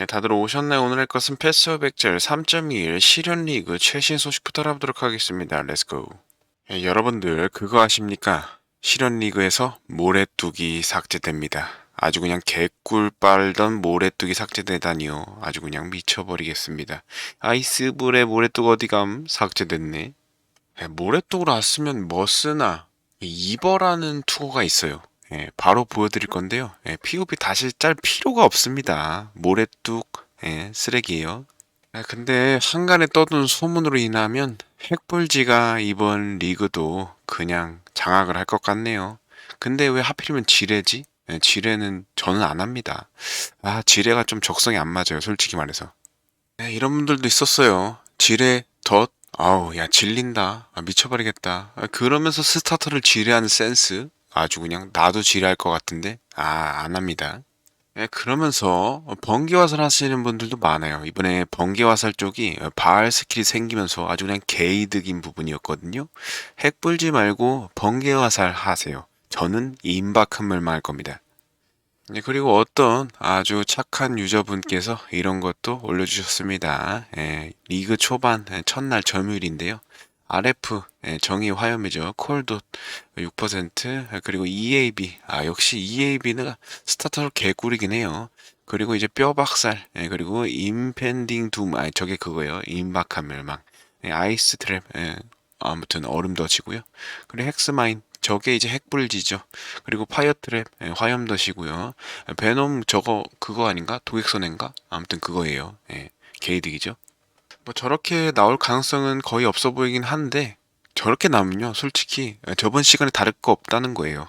네, 다들 오셨나요? 오늘 할 것은 패스 백젤 3.21 실현 리그 최신 소식부터 알아보도록 하겠습니다. 렛츠고. 네, 여러분들 그거 아십니까? 실현 리그에서 모래뚝이 삭제됩니다. 아주 그냥 개꿀 빨던 모래뚝이 삭제되다니요. 아주 그냥 미쳐버리겠습니다. 아이스불에 모래뚝 어디감 삭제됐네. 네, 모래뚝으로 왔으면 뭐 쓰나? 이버라는 투어가 있어요. 예, 바로 보여드릴 건데요. 예, POB 다시 짤 필요가 없습니다. 모래뚝 예, 쓰레기예요. 아, 근데 한간에 떠든 소문으로 인하면 핵불지가 이번 리그도 그냥 장악을 할 것 같네요. 근데 왜 하필이면 지뢰지? 예, 지뢰는 저는 안 합니다. 아, 지뢰가 좀 적성이 안 맞아요. 솔직히 말해서. 예, 이런 분들도 있었어요. 지뢰 덧 아우 야 질린다 아, 미쳐버리겠다 아, 그러면서 스타터를 지뢰하는 센스 아주 그냥 나도 지뢰할 것 같은데? 아 안 합니다. 예, 그러면서 번개화살 하시는 분들도 많아요. 이번에 번개화살 쪽이 바알 스킬이 생기면서 아주 그냥 개이득인 부분이었거든요. 핵 불지 말고 번개화살 하세요. 저는 임박한물만 할 겁니다. 네, 그리고 어떤 아주 착한 유저분께서 이런 것도 올려주셨습니다. 예, 리그 초반 예, 첫날 점유율인데요. RF 예, 정의 화염이죠. 콜도 6% 예, 그리고 EAB 아 역시 EAB는 스타터로 개꿀이긴 해요. 그리고 이제 뼈박살 예, 그리고 임펜딩 둠 아 저게 그거예요. 임박한 멸망 예, 아이스 트랩 예, 아무튼 얼음 덧이고요. 그리고 헥스마인 저게 이제 핵불지죠. 그리고 파이어트랩 예, 화염덧이고요. 베놈 저거 그거 아닌가? 도객선인가? 아무튼 그거예요. 예, 개이득이죠. 뭐 저렇게 나올 가능성은 거의 없어 보이긴 한데 저렇게 나오면요 솔직히 저번 시간에 다를 거 없다는 거예요.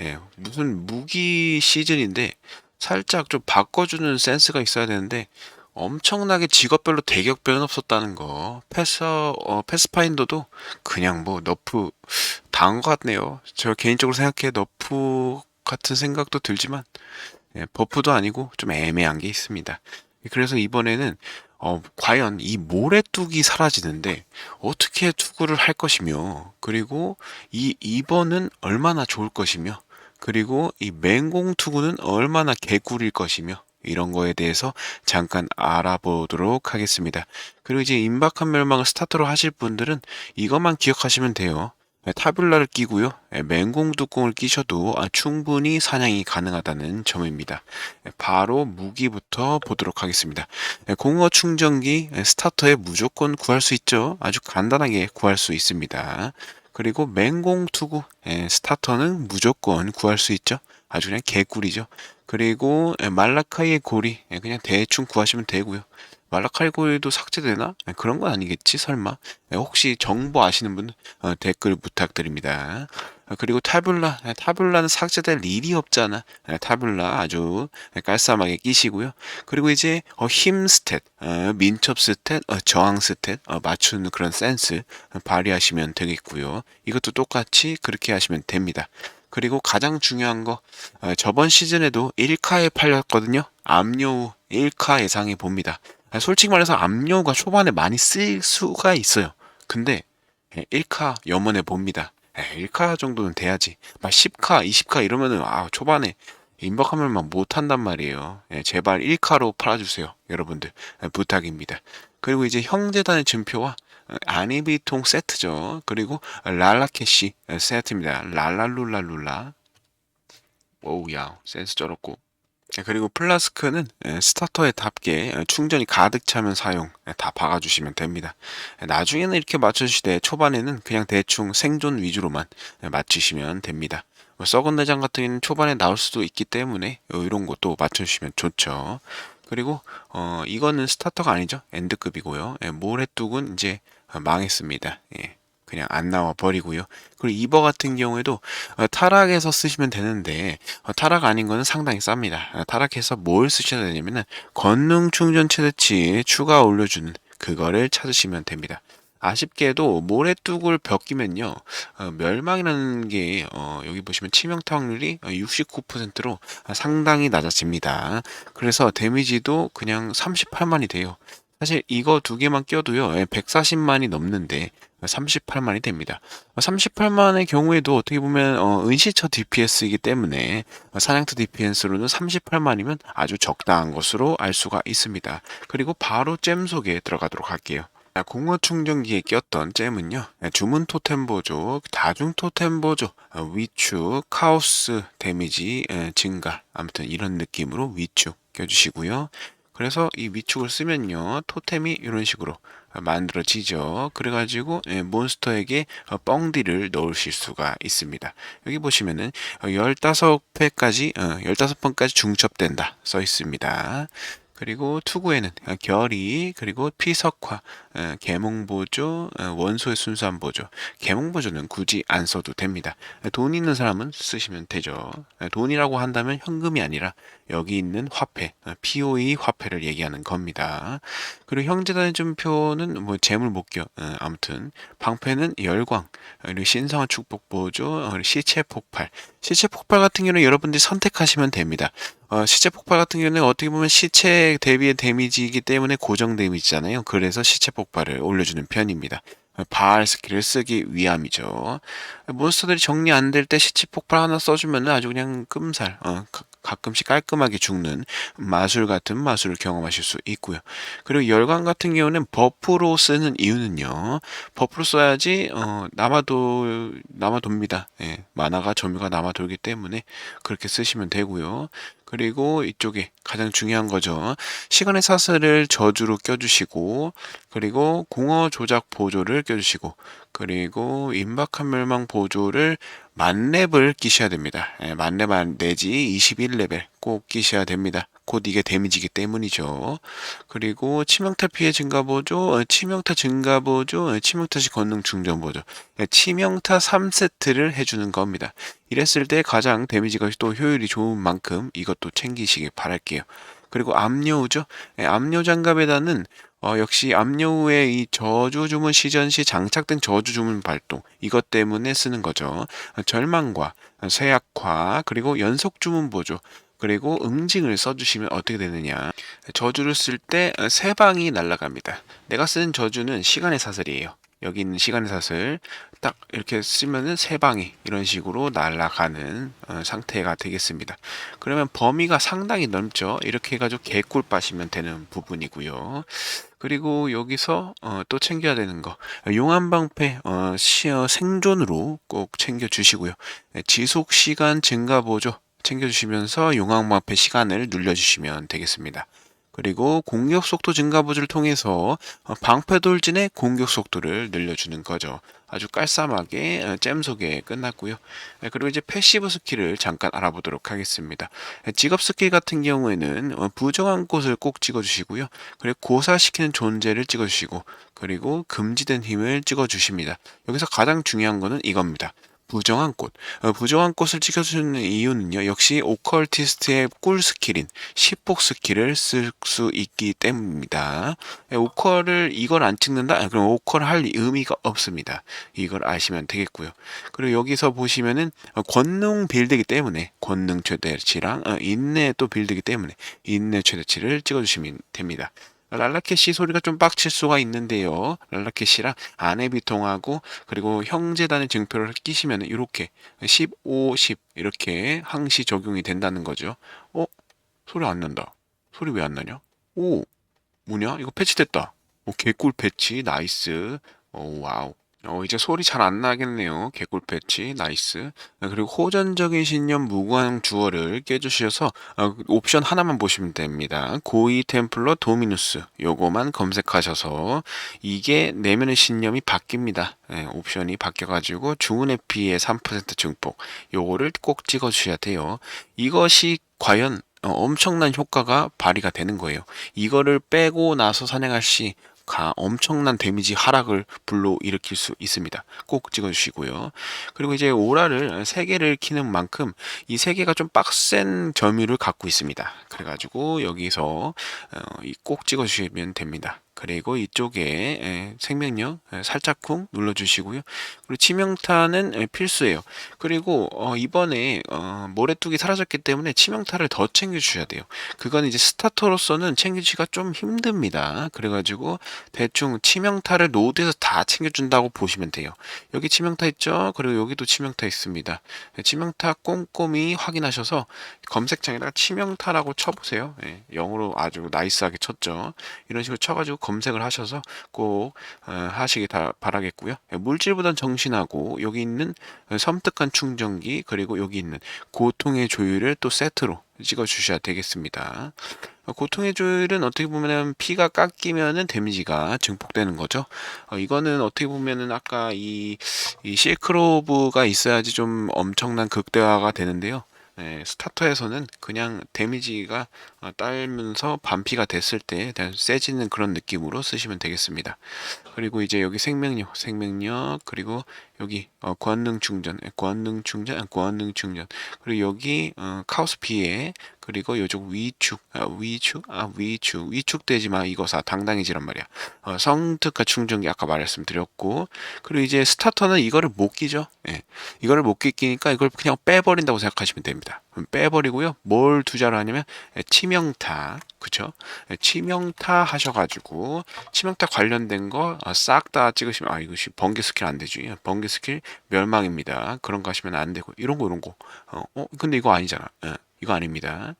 예, 무슨 무기 시즌인데 살짝 좀 바꿔주는 센스가 있어야 되는데 엄청나게 직업별로 대격변은 없었다는 거. 패스, 어, 패스파인더도 그냥 뭐 너프 당한 것 같네요. 저 개인적으로 생각해 너프 같은 생각도 들지만, 예, 버프도 아니고 좀 애매한 게 있습니다. 그래서 이번에는 어, 과연 이 모래뚝이 사라지는데 어떻게 투구를 할 것이며 그리고 이 2번은 얼마나 좋을 것이며 그리고 이 맹공 투구는 얼마나 개꿀일 것이며 이런 거에 대해서 잠깐 알아보도록 하겠습니다. 그리고 이제 임박한 멸망을 스타트로 하실 분들은 이것만 기억하시면 돼요. 네, 타블라를 끼고요. 네, 맹공 뚜껑을 끼셔도 아, 충분히 사냥이 가능하다는 점입니다. 네, 바로 무기부터 보도록 하겠습니다. 공어 충전기 스타터에 무조건 구할 수 있죠. 아주 간단하게 구할 수 있습니다. 그리고 맹공 투구 스타터는 무조건 구할 수 있죠. 아주 그냥 개꿀이죠. 그리고 예, 말라카이의 고리 예, 그냥 대충 구하시면 되고요. 말라카이 고리도 삭제되나? 예, 그런 건 아니겠지 설마? 혹시 정보 아시는 분 어, 댓글 부탁드립니다. 어, 그리고 타블라 타블라는 삭제될 일이 없잖아. 타블라 아주 깔쌈하게 끼시고요. 그리고 이제 어, 힘 스탯, 어, 민첩 스탯, 어, 저항 스탯 어, 맞추는 그런 센스 발휘하시면 되겠고요. 이것도 똑같이 그렇게 하시면 됩니다. 그리고 가장 중요한 거 어, 저번 시즌에도 1카에 팔렸거든요. 압류 1카 예상해 봅니다. 아, 솔직히 말해서 압류가 초반에 많이 쓰일 수가 있어요. 근데 1카 예, 염원해 봅니다. 1카 예, 정도는 돼야지. 막 10카, 20카 이러면은 아 초반에 인박하면만 못한단 말이에요. 예, 제발 1카로 팔아주세요. 여러분들 부탁입니다. 그리고 이제 형제단의 증표와 아니비통 세트죠. 그리고 랄라캐시 세트입니다. 랄랄룰랄룰라. 오우야 센스 쩔었고. 그리고 플라스크는 스타터에 답게 충전이 가득 차면 사용 다 박아주시면 됩니다. 나중에는 이렇게 맞춰주시되 초반에는 그냥 대충 생존 위주로만 맞추시면 됩니다. 뭐 썩은 내장 같은 경우는 초반에 나올 수도 있기 때문에 이런 것도 맞춰주시면 좋죠. 그리고 어 이거는 스타터가 아니죠 엔드급이고요. 예, 모래뚝은 이제 망했습니다. 예. 그냥 안 나와 버리고요. 그리고 이버 같은 경우에도 어, 타락해서 쓰시면 되는데 어, 타락 아닌 거는 상당히 쌉니다. 어, 타락해서 뭘 쓰셔야 되냐면은 건능 충전 최대치 추가 올려주는 그거를 찾으시면 됩니다. 아쉽게도 모래뚝을 벗기면요 어, 멸망이라는 게 어, 여기 보시면 치명타 확률이 69%로 상당히 낮아집니다. 그래서 데미지도 그냥 38만이 돼요. 사실 이거 두 개만 껴도요, 140만이 넘는데 38만이 됩니다. 38만의 경우에도 어떻게 보면 어, 은시처 DPS이기 때문에 어, 사냥터 DPS로는 38만이면 아주 적당한 것으로 알 수가 있습니다. 그리고 바로 잼 속에 들어가도록 할게요. 자, 공허 충전기에 꼈던 잼은요, 주문 토템 보조, 다중 토템 보조, 어, 위축, 카오스 데미지 에, 증가, 아무튼 이런 느낌으로 위축 껴주시고요. 그래서 이 위축을 쓰면요, 토템이 이런 식으로 만들어지죠. 그래가지고 예, 몬스터에게 어, 뻥디를 넣으실 수가 있습니다. 여기 보시면은 15회까지, 15번까지 중첩된다 써 있습니다. 그리고 투구에는 결이 그리고 피석화 어, 계몽보조 어, 원소의 순수한 보조. 계몽보조는 굳이 안 써도 됩니다. 돈 있는 사람은 쓰시면 되죠. 어, 돈이라고 한다면 현금이 아니라 여기 있는 화폐 POE 화폐를 얘기하는 겁니다. 그리고 형제단의 준표는 뭐 재물 목격 아무튼 방패는 열광 그리고 신성한 축복 보조 시체 폭발 시체 폭발 같은 경우는 여러분들이 선택하시면 됩니다 어, 시체 폭발 같은 경우는 어떻게 보면 시체 대비의 데미지이기 때문에 고정 데미지잖아요. 그래서 시체 폭발을 올려주는 편입니다. 바알 스킬을 쓰기 위함이죠. 몬스터들이 정리 안 될 때 시체 폭발 하나 써주면 아주 그냥 끔살, 어, 가끔씩 깔끔하게 죽는 마술 같은 마술을 경험하실 수 있고요. 그리고 열광 같은 경우는 버프로 쓰는 이유는요. 버프로 써야지 어, 남아도 남아돕니다. 예, 만화가 점유가 남아돌기 때문에 그렇게 쓰시면 되고요. 그리고 이쪽에 가장 중요한 거죠. 시간의 사슬을 저주로 껴주시고, 그리고 공허 조작 보조를 껴주시고, 그리고 임박한 멸망 보조를 만렙을 끼셔야 됩니다. 예, 만렙 내지 21레벨 꼭 끼셔야 됩니다. 곧 이게 데미지기 때문이죠. 그리고 치명타 피해 증가 보조, 어, 치명타 증가 보조, 어, 치명타 시 권능 충전 보조. 예, 치명타 3세트를 해주는 겁니다. 이랬을 때 가장 데미지가 또 효율이 좋은 만큼 이것도 챙기시길 바랄게요. 그리고 압류죠. 예, 압류 장갑에다는 어, 역시 압류의 이 저주 주문 시전 시 장착된 저주 주문 발동 이것 때문에 쓰는 거죠. 절망과 쇠약화 그리고 연속 주문 보조 그리고 응징을 써주시면 어떻게 되느냐 저주를 쓸 때 세 방이 날아갑니다. 내가 쓰는 저주는 시간의 사슬이에요. 여기 있는 시간의 사슬 딱 이렇게 쓰면은 세 방이 이런 식으로 날아가는 어, 상태가 되겠습니다. 그러면 범위가 상당히 넓죠. 이렇게 해가지고 개꿀 빠시면 되는 부분이고요. 그리고 여기서 어, 또 챙겨야 되는 거. 용암방패 어, 시어 생존으로 꼭 챙겨 주시고요. 네, 지속 시간 증가 보조 챙겨 주시면서 용암방패 시간을 눌러 주시면 되겠습니다 그리고 공격 속도 증가 보조를 통해서 어, 방패 돌진의 공격 속도를 늘려주는 거죠. 아주 깔쌈하게 어, 잼 소개 끝났고요. 네, 그리고 이제 패시브 스킬을 잠깐 알아보도록 하겠습니다. 네, 직업 스킬 같은 경우에는 어, 부정한 곳을 꼭 찍어주시고요. 그리고 고사시키는 존재를 찍어주시고 그리고 금지된 힘을 찍어주십니다. 여기서 가장 중요한 거는 이겁니다. 부정한 꽃. 어, 부정한 꽃을 찍어주는 이유는요. 역시 오컬티스트의 꿀 스킬인 시폭 스킬을 쓸 수 있기 때문입니다. 예, 오컬을 이걸 안 찍는다? 아, 그럼 오컬 할 의미가 없습니다. 이걸 아시면 되겠고요. 그리고 여기서 보시면은 어, 권능 빌드이기 때문에 권능 최대치랑 어, 인내 또 빌드이기 때문에 인내 최대치를 찍어주시면 됩니다. 랄라켓시 소리가 좀 빡칠 수가 있는데요. 랄라켓시랑 아내 비통하고 그리고 형제단의 증표를 끼시면 이렇게 15, 10 이렇게 항시 적용이 된다는 거죠. 어? 소리 안 난다. 소리 왜 안 나냐? 오! 뭐냐? 이거 패치됐다. 오, 개꿀 패치. 나이스. 오, 와우. 어, 이제 소리 잘 안 나겠네요. 개꿀 패치, 나이스. 아, 그리고 호전적인 신념 무관 주어를 깨주셔서 어, 옵션 하나만 보시면 됩니다. 고위 템플러 도미누스 요거만 검색하셔서 이게 내면의 신념이 바뀝니다. 네, 옵션이 바뀌어가지고 주문의 피해 3% 증폭 요거를 꼭 찍어주셔야 돼요. 이것이 과연 어, 엄청난 효과가 발휘가 되는 거예요. 이거를 빼고 나서 사냥할 시 가 엄청난 데미지 하락을 불러 일으킬 수 있습니다. 꼭 찍어주시고요. 그리고 이제 오라를 3개를 키는 만큼 이 3개가 좀 빡센 점유를 갖고 있습니다. 그래가지고 여기서 어, 꼭 찍어주시면 됩니다. 그리고 이쪽에 예, 생명력 예, 살짝쿵 눌러주시고요. 그리고 치명타는 예, 필수예요. 그리고 어, 이번에 어, 모래뚝이 사라졌기 때문에 치명타를 더 챙겨주셔야 돼요. 그건 이제 스타터로서는 챙기기가 좀 힘듭니다. 그래가지고 대충 치명타를 노드에서 다 챙겨준다고 보시면 돼요. 여기 치명타 있죠? 그리고 여기도 치명타 있습니다. 예, 치명타 꼼꼼히 확인하셔서 검색창에다가 치명타라고 쳐보세요. 예, 영어로 아주 나이스하게 쳤죠. 이런 식으로 쳐가지고 검색을 하셔서 꼭 어, 하시기 다 바라겠고요. 예, 물질보단 정신하고 여기 있는 섬뜩한 충전기 그리고 여기 있는 고통의 조율을 또 세트로 찍어 주셔야 되겠습니다. 어, 고통의 조율은 어떻게 보면은 피가 깎이면은 데미지가 증폭되는 거죠. 어, 이거는 어떻게 보면은 아까 이, 이 실크로브가 있어야지 좀 엄청난 극대화가 되는데요. 네, 스타터에서는 그냥 데미지가 어, 딸면서 반피가 됐을 때 세지는 그런 느낌으로 쓰시면 되겠습니다. 그리고 이제 여기 생명력, 생명력, 그리고 여기 어, 권능 충전, 예, 권능 충전, 아, 권능 충전. 그리고 여기 어, 카오스 피해, 그리고 요쪽 위축, 아, 위축, 아 위축, 위축되지 마 이거사 당당해지란 말이야. 어, 성특화 충전기 아까 말씀드렸고, 그리고 이제 스타터는 이거를 못 끼죠. 예, 이거를 못 끼니까 이걸 그냥 빼버린다고 생각하시면 됩니다. 그럼 빼버리고요. 뭘 투자를 하냐면 예, 치명타, 그쵸? 예, 치명타 하셔가지고 치명타 관련된 거 싹 다 찍으시면 아 이것이 번개 스킬 안 되지. 예, 번개 스킬 멸망입니다. 그런 거 하시면 안 되고 이런 거 이런 거. 어, 어 근데 이거 아니잖아. 예, 이거 아닙니다.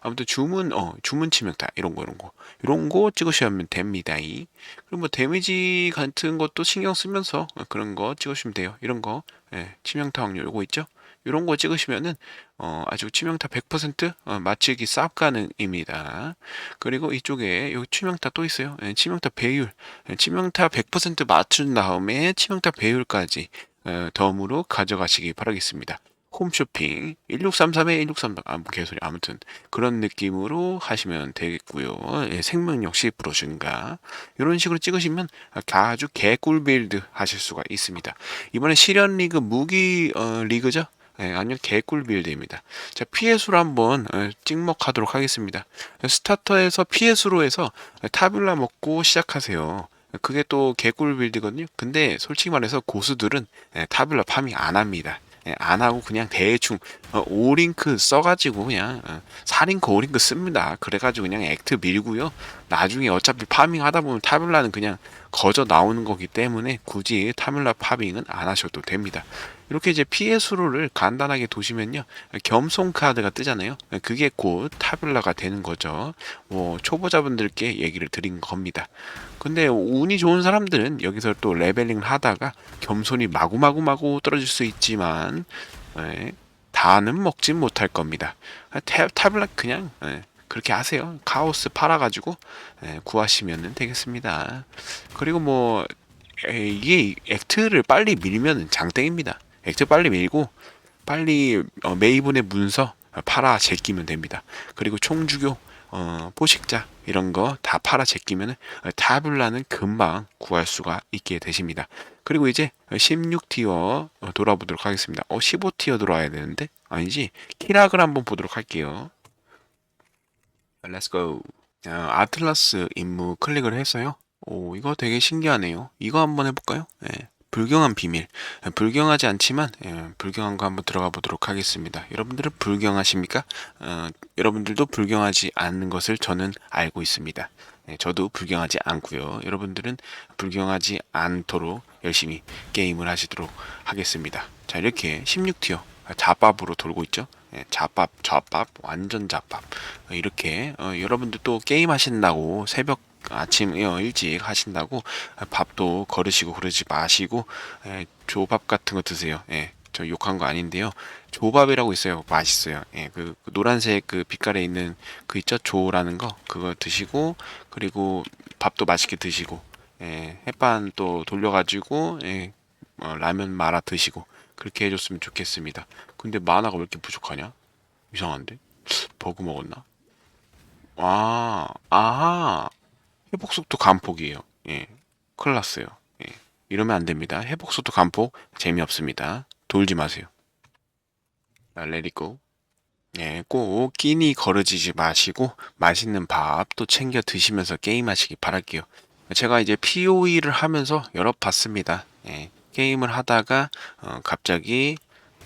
아무튼 주문 어 주문 치명타 이런 거 이런 거 이런 거 찍으시면 됩니다. 그리고 뭐 데미지 같은 것도 신경 쓰면서 그런 거 찍으시면 돼요. 이런 거 예, 치명타 확률 요거 있죠? 이런 거 찍으시면은 어, 아주 치명타 100% 어, 맞추기 쌉 가능입니다. 그리고 이쪽에 여기 치명타 또 있어요. 예, 치명타 배율, 예, 치명타 100% 맞춘 다음에 치명타 배율까지 어, 덤으로 가져가시기 바라겠습니다. 홈쇼핑 1633에 1633 아, 뭐 개소리 아무튼 그런 느낌으로 하시면 되겠고요. 예, 생명력 10% 증가 이런 식으로 찍으시면 아주 개꿀 빌드 하실 수가 있습니다. 이번에 실현 리그 무기 어, 리그죠? 예, 아니요 개꿀 빌드입니다. 자 피해수로 한번 어, 찍먹하도록 하겠습니다. 스타터에서 피해수로 해서 타블라 먹고 시작하세요. 그게 또 개꿀 빌드거든요. 근데 솔직히 말해서 고수들은 예, 타블라 파밍 안 합니다. 예, 안 하고 그냥 대충 어, 오링크 써가지고 그냥 어, 4링크 5링크 씁니다. 그래가지고 그냥 액트 밀고요. 나중에 어차피 파밍 하다 보면 타블라는 그냥 거저 나오는 거기 때문에 굳이 타블라 파밍은 안 하셔도 됩니다. 이렇게 이제 피해 수로를 간단하게 도시면요. 겸손 카드가 뜨잖아요. 그게 곧 타블라가 되는 거죠. 뭐 초보자분들께 얘기를 드린 겁니다. 근데 운이 좋은 사람들은 여기서 또 레벨링을 하다가 겸손이 마구마구마구 떨어질 수 있지만 네, 다는 먹진 못할 겁니다. 타, 타블라 그냥 네, 그렇게 하세요. 카오스 팔아가지고 네, 구하시면 되겠습니다. 그리고 뭐 이게 액트를 빨리 밀면 장땡입니다. 액트 빨리 밀고 빨리 어, 메이븐의 문서 팔아 제끼면 됩니다. 그리고 총주교, 어, 포식자 이런 거 다 팔아 제끼면 타블라는 금방 구할 수가 있게 되십니다. 그리고 이제 16티어 돌아보도록 하겠습니다. 어, 15티어 들어와야 되는데 아니지 키락을 한번 보도록 할게요. 렛츠고 어, 아틀라스 임무 클릭을 했어요. 오 이거 되게 신기하네요. 이거 한번 해볼까요? 네. 불경한 비밀. 불경하지 않지만 예, 불경한 거 한번 들어가 보도록 하겠습니다. 여러분들은 불경하십니까? 어, 여러분들도 불경하지 않는 것을 저는 알고 있습니다. 예, 저도 불경하지 않고요. 여러분들은 불경하지 않도록 열심히 게임을 하시도록 하겠습니다. 자 이렇게 16티어 자밥으로 돌고 있죠. 예, 자밥, 좌밥, 완전 자밥. 이렇게 어, 여러분들 또 게임 하신다고 새벽 아침 어, 일찍 하신다고 밥도 거르시고 그러지 마시고 예, 조밥 같은 거 드세요. 예, 저 욕한 거 아닌데요. 조밥이라고 있어요. 맛있어요. 예, 그, 그 노란색 그 빛깔에 있는 그 있죠? 조라는 거 그거 드시고 그리고 밥도 맛있게 드시고 예, 햇반 또 돌려가지고 예, 어, 라면 말아 드시고 그렇게 해줬으면 좋겠습니다. 근데 만화가 왜 이렇게 부족하냐? 이상한데? 버그 먹었나? 아, 아하. 회복 속도 감폭이에요. 예. 큰일 났어요. 예. 이러면 안 됩니다. 회복 속도 감폭 재미없습니다. 돌지 마세요. 레리고. 예, 꼭 끼니 거르지지 마시고 맛있는 밥도 챙겨 드시면서 게임하시기 바랄게요. 제가 이제 POE를 하면서 여러 봤습니다. 예, 게임을 하다가 어, 갑자기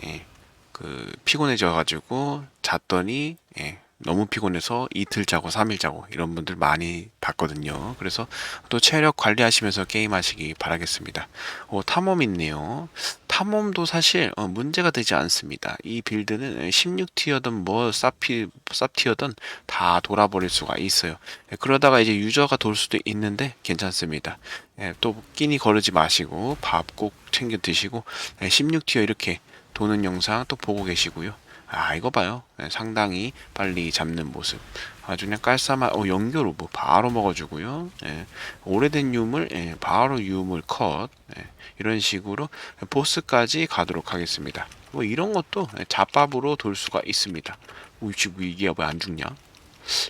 예, 그 피곤해져 가지고 잤더니 예, 너무 피곤해서 이틀 자고 3일 자고 이런 분들 많이 봤거든요. 그래서 또 체력 관리하시면서 게임하시기 바라겠습니다. 어, 탐험 있네요. 탐험도 사실 어, 문제가 되지 않습니다. 이 빌드는 16티어든 뭐 사피 쌉티어든 다 돌아버릴 수가 있어요. 예, 그러다가 이제 유저가 돌 수도 있는데 괜찮습니다. 예, 또 끼니 거르지 마시고 밥 꼭 챙겨 드시고 16티어 이렇게 도는 영상 또 보고 계시고요. 아 이거 봐요. 예, 상당히 빨리 잡는 모습. 아주 그냥 깔쌈한 어 연결 오브 바로 먹어주고요. 예, 오래된 유물 예, 바로 유물 컷 예, 이런 식으로 보스까지 가도록 하겠습니다. 뭐 이런 것도 예, 잡밥으로 돌 수가 있습니다. 오, 지금 이게 왜 안 죽냐?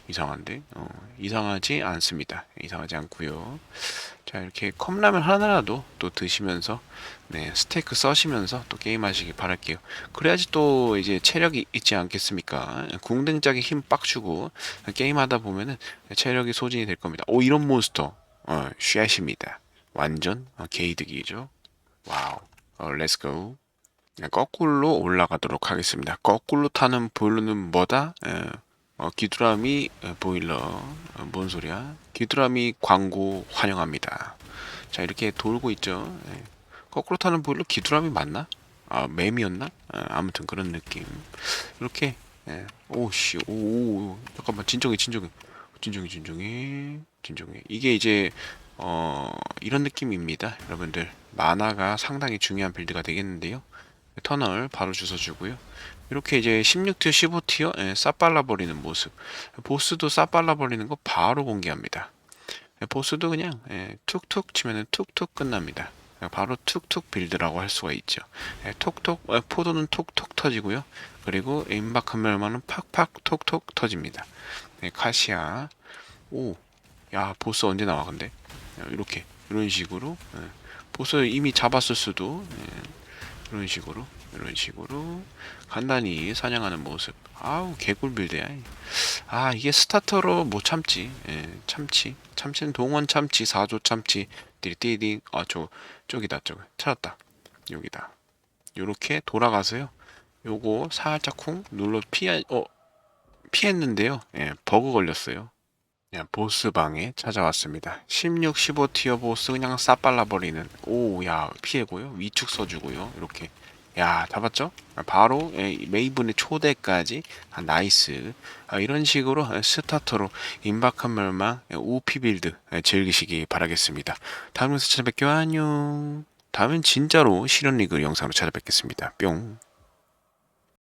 이상한데? 어, 이상하지 않습니다. 이상하지 않고요. 자 이렇게 컵라면 하나라도 또 드시면서 네 스테이크 써시면서 또 게임하시기 바랄게요. 그래야지 또 이제 체력이 있지 않겠습니까? 궁등짝에 힘 빡 주고 게임하다 보면은 체력이 소진이 될 겁니다. 오 이런 몬스터 어 쉐십니다. 완전 어, 게이득이죠. 와우. 어, 렛츠고. 네, 거꾸로 올라가도록 하겠습니다. 거꾸로 타는 보일러는 뭐다? 에, 어, 귀뚜라미 에, 보일러. 어, 뭔 소리야? 귀뚜라미 광고 환영합니다. 자, 이렇게 돌고 있죠. 예. 거꾸로 타는 보일러 귀뚜라미 맞나? 아, 뱀이었나? 아, 아무튼 그런 느낌. 이렇게, 예. 오씨, 오, 잠깐만, 진정해, 진정해. 진정해, 진정해, 진정해. 이게 이제, 어, 이런 느낌입니다. 여러분들. 만화가 상당히 중요한 빌드가 되겠는데요. 터널 바로 주워주고요. 이렇게 이제 16티어, 15티어 예, 싹 발라버리는 모습. 보스도 싹 발라버리는 거 바로 공개합니다. 예, 보스도 그냥 예, 툭툭 치면은 툭툭 끝납니다. 예, 바로 툭툭 빌드라고 할 수가 있죠. 예, 톡톡 예, 포도는 톡톡 터지고요. 그리고 임박한 멸망은 팍팍 톡톡 터집니다. 예, 카시아 오, 야 보스 언제 나와 근데 야, 이렇게 이런 식으로 예, 보스 이미 잡았을 수도 예, 이런 식으로 이런 식으로 간단히 사냥하는 모습. 아우 개꿀 빌드야. 아 이게 스타터로 못 참지. 예, 참치. 참치는 동원 참치 사조 참치. 띠리띠리 아저 저기다 저기 찾았다. 여기다. 요렇게 돌아가서요. 요거 살짝 쿵 눌러 피해 어 피했는데요. 예, 버그 걸렸어요. 그냥 보스 방에 찾아왔습니다. 16, 15 티어 보스 그냥 싹 발라버리는. 오야 피해고요. 위축 써주고요. 이렇게 야 잡았죠? 바로 예, 메이븐의 초대까지. 아, 나이스. 아, 이런 식으로 스타터로 임박한 멸망 OP 빌드 예, 즐기시기 바라겠습니다. 다음 영상 찾아뵐게요. 안녕. 다음엔 진짜로 실현 리그 영상으로 찾아뵙겠습니다. 뿅